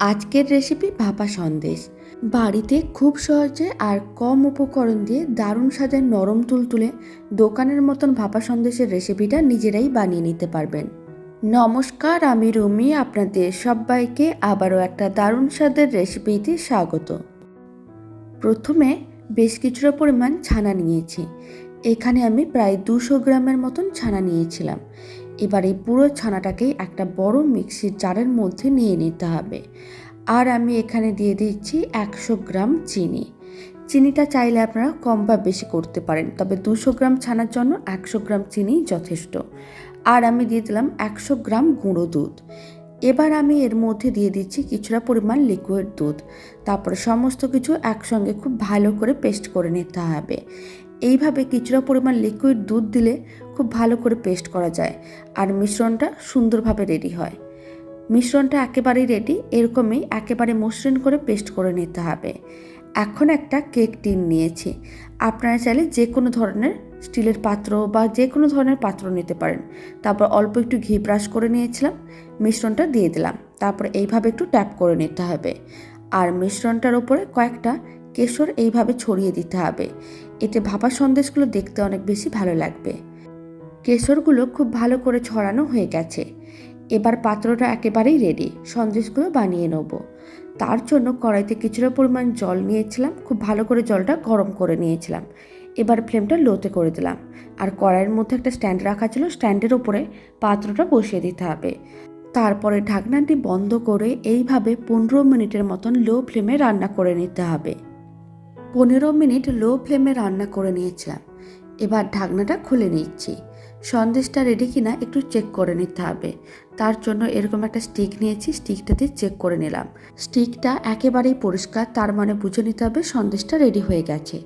আজকের রেসিপি ভাপা সন্দেশ। বাড়িতে খুব সহজে আর কম উপকরণ দিয়ে দারুণ স্বাদের নরম তুলতুলে দোকানের মতন ভাপা সন্দেশের রেসিপিটা নিজেরাই বানিয়ে নিতে পারবেন। নমস্কার, আমি রুমি, আপনাদের সবাইকে আবারও একটা দারুণ স্বাদের রেসিপিতে স্বাগত। প্রথমে বেশ কিছুটা পরিমাণ ছানা নিয়েছি। এখানে আমি প্রায় দুশো গ্রামের মতন ছানা নিয়েছিলাম। এবার এই পুরো ছানাটাকেই একটা বড় মিক্সির জারের মধ্যে নিয়ে নিতে হবে। আর আমি এখানে দিয়ে দিচ্ছি একশো গ্রাম চিনি। চিনিটা চাইলে আপনারা কম বা বেশি করতে পারেন, তবে দুশো গ্রাম ছানার জন্য একশো গ্রাম চিনি যথেষ্ট। আর আমি দিয়ে দিলাম একশো গ্রাম গুঁড়ো দুধ। এবার আমি এর মধ্যে দিয়ে দিচ্ছি কিছুটা পরিমাণ লিকুইড দুধ। তারপরে সমস্ত কিছু একসঙ্গে খুব ভালো করে পেস্ট করে নিতে হবে। এইভাবে কিছুটা পরিমাণ লিকুইড দুধ দিলে খুব ভালো করে পেস্ট করা যায় আর মিশ্রণটা সুন্দরভাবে রেডি হয়। মিশ্রণটা একেবারেই রেডি এরকমই একেবারে মসৃণ করে পেস্ট করে নিতে হবে। এখন একটা কেক টিন নিয়েছি। আপনারা চাইলে যে কোনো ধরনের স্টিলের পাত্র বা যে কোনো ধরনের পাত্র নিতে পারেন। তারপর অল্প একটু ঘি ব্রাশ করে নিয়েছিলাম, মিশ্রণটা দিয়ে দিলাম। তারপর এইভাবে একটু ট্যাপ করে নিতে হবে। আর মিশ্রণটার ওপরে কয়েকটা কেশর এইভাবে ছড়িয়ে দিতে হবে। এতে ভাপা সন্দেশগুলো দেখতে অনেক বেশি ভালো লাগবে। কেশরগুলো খুব ভালো করে ছড়ানো হয়ে গেছে। এবার পাত্রটা একেবারেই রেডি সন্দেশগুলো বানিয়ে নেব। তার জন্য কড়াইতে কিছুটা পরিমাণ জল নিয়েছিলাম, খুব ভালো করে জলটা গরম করে নিয়েছিলাম। এবার ফ্লেমটা লোতে করে দিলাম। আর কড়াইয়ের মধ্যে একটা স্ট্যান্ড রাখা ছিল স্ট্যান্ডের ওপরে পাত্রটা বসিয়ে দিতে হবে। তারপরে ঢাকনাটি বন্ধ করে এইভাবে পনেরো মিনিটের মতন লো ফ্লেমে রান্না করে নিতে হবে। পনেরো মিনিট লো ফ্লেমে রান্না করে নিয়েছিলাম। এবার ঢাকনাটা খুলে নিচ্ছি। সন্দেশটা রেডি কিনা একটু চেক করে নিতে হবে। তার জন্য এরকম একটা স্টিক নিয়েছি স্টিকটাতে চেক করে নিলাম। স্টিকটা একেবারেই পরিষ্কার, তার মানে বুঝে নিতে হবে সন্দেশটা রেডি হয়ে গেছে।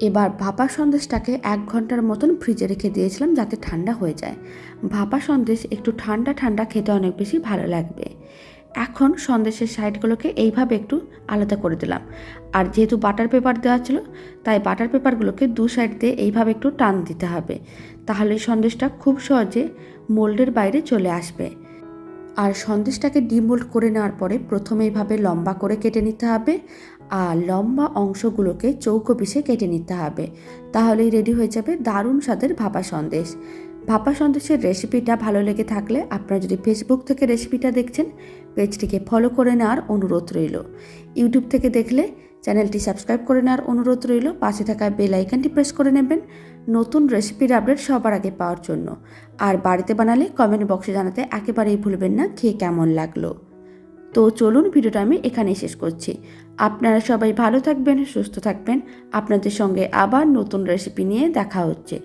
এবার ভাপা সন্দেশটাকে এক ঘণ্টার মতন ফ্রিজে রেখে দিয়েছিলাম যাতে ঠান্ডা হয়ে যায়। ভাপা সন্দেশ একটু ঠান্ডা ঠান্ডা খেতে অনেক বেশি ভালো লাগবে। এখন সন্দেশের সাইডগুলোকে এইভাবে একটু আলাদা করে দিলাম। আর যেহেতু বাটার পেপার দেওয়া ছিল, তাই বাটার পেপারগুলোকে দু সাইড দিয়ে এইভাবে একটু টান দিতে হবে। তাহলে সন্দেশটা খুব সহজে মোল্ডের বাইরে চলে আসবে। আর সন্দেশটাকে ডিমোল্ড করে নেওয়ার পরে প্রথমে এইভাবে লম্বা করে কেটে নিতে হবে, আর লম্বা অংশগুলোকে চৌকো পিসে কেটে নিতে হবে। তাহলেই রেডি হয়ে যাবে দারুণ স্বাদের ভাপা সন্দেশ। ভাপা সন্দেশের রেসিপিটা ভালো লেগে থাকলে আপনারা যদি ফেসবুক থেকে রেসিপিটা দেখছেন পেজটিকে ফলো করে নেওয়ার অনুরোধ রইল। ইউটিউব থেকে দেখলে চ্যানেলটি সাবস্ক্রাইব করে নেওয়ার অনুরোধ রইল। পাশে থাকা বেল আইকনটি প্রেস করে নেবেন নতুন রেসিপির আপডেট সবার আগে পাওয়ার জন্য। আর বাড়িতে বানালে কমেন্ট বক্সে জানাতে একেবারেই ভুলবেন না খেয়ে কেমন লাগল। তো চলুন ভিডিওটা আমি এখানেই শেষ করছি। আপনারা সবাই ভালো থাকবেন, সুস্থ থাকবেন। আপনাদের সঙ্গে আবার নতুন রেসিপি নিয়ে দেখা হচ্ছে।